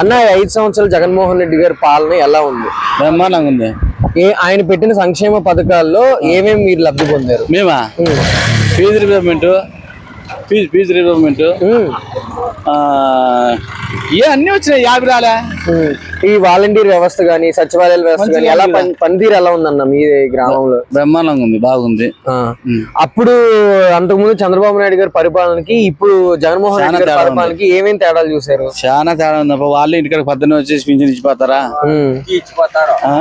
అన్న ఐదు సంవత్సరాలు జగన్మోహన్ రెడ్డి గారి పాలన ఎలా ఉంది? బ్రహ్మాండంగా ఉంది. ఏ ఆయన పెట్టిన సంక్షేమ పథకాల్లో ఏమేమి మీరు లబ్ధి పొందారు? మేమా. Fees reimbursement fees fees um. ఏ అన్ని వచ్చినాయి యాభై రాలే. ఈ వాలంటీర్ వ్యవస్థ గానీ సచివాలయాల వ్యవస్థ గానీ ఎలా పని- పనితీరు ఎలా ఉందన్న మీ గ్రామంలో బ్రహ్మాండంగా ఉంది బాగుంది ఆ. అప్పుడు అంతకుముందు చంద్రబాబు నాయుడు గారి పరిపాలనకి ఇప్పుడు జగన్మోహన్ రెడ్డి గారి తేడా ఉంది. పరిపాలనకి ఏమేమి తేడాలు చూసారు చాలా తేడా ఉంది అప్ప వాళ్ళు ఇంటికాడ పద్దెనిమిది వచ్చేసి పింఛన్ ఇచ్చిపోతారా ఉమ్. ఆ?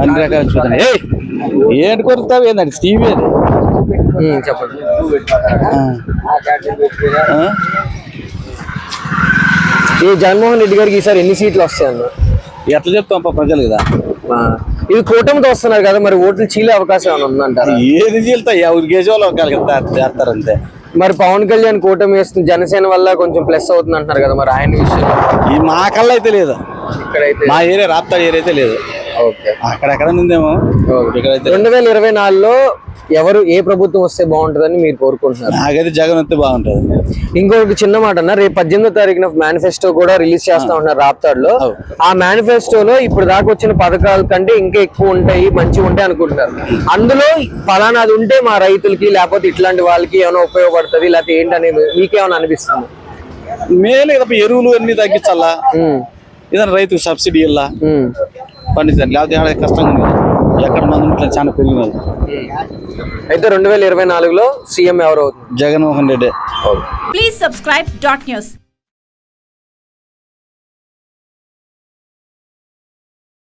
అన్ని రకాలు ఏయ్ ఏంటి కొరుకుతావు ఏందండి టీవీ అది ఉమ్, చెప్పండి ఆ. ఆ? ఈ జగన్మోహన్ రెడ్డి గారికి ఈసారి ఎన్ని సీట్లు వస్తాయన్న ఎట్లా చెప్తాం ప్రజలు కదా. ఇది కూటమితో వస్తున్నారు కదా మరి ఓట్లు చీలే అవకాశం ఏమైనా ఉందంటారా? ఏది చీలుతాయి ఎవరి గేజోలో ఒకరికి చేస్తారంతే మరి పవన్ కళ్యాణ్ కూటమి వేస్తుంది జనసేన వల్ల కొంచెం ప్లస్ అవుతుంది అంటున్నారు కదా మరి ఆయన విషయంలో. ఈ మా కల్లా అయితే లేదు. ఇక్కడైతే మా ఏరియా రాప్తాడు ఏరియా అయితే లేదు. అక్కడెక్కడ ఉందేమో? రెండు వేల ఇరవై నాలుగులో ఎవరు ఏ ప్రభుత్వం వస్తే బాగుంటుందని మీరు కోరుకుంటున్నారు? నాకైతే జగన్ వస్తే బాగుంటుంది. ఇంకొక చిన్న మాట అన్న రేపు పద్దెనిమిదో తారీఖున మేనిఫెస్టో కూడా రిలీజ్ చేస్తా ఉన్నారు రాప్తాడులో అవు. ఆ మేనిఫెస్టోలో ఇప్పుడు దాకా వచ్చిన పథకాల కంటే ఇంకా ఎక్కువ ఉంటాయి మంచిగా ఉంటాయి అనుకుంటున్నారు. అందులో ఫలానాది ఉంటే మా రైతులకి లేకపోతే ఇట్లాంటి వాళ్ళకి ఏమైనా ఉపయోగపడుతుంది లేకపోతే ఏంటనేది మీకేమైనా అనిపిస్తుంది? మేలు ఎరువులు అన్ని తగ్గించాలా? ఏదైనా రైతుకు సబ్సిడీ ఇల్లా ఉమ్, పండించాలి లేకపోతే కష్టంగా ఉంది ఎక్కడ మంది ఇట్లా చాలా పెరిగినది. అయితే రెండు వేల ఇరవై నాలుగులో సీఎం ఎవరు Jaganmohan Reddy. Please subscribe dot news.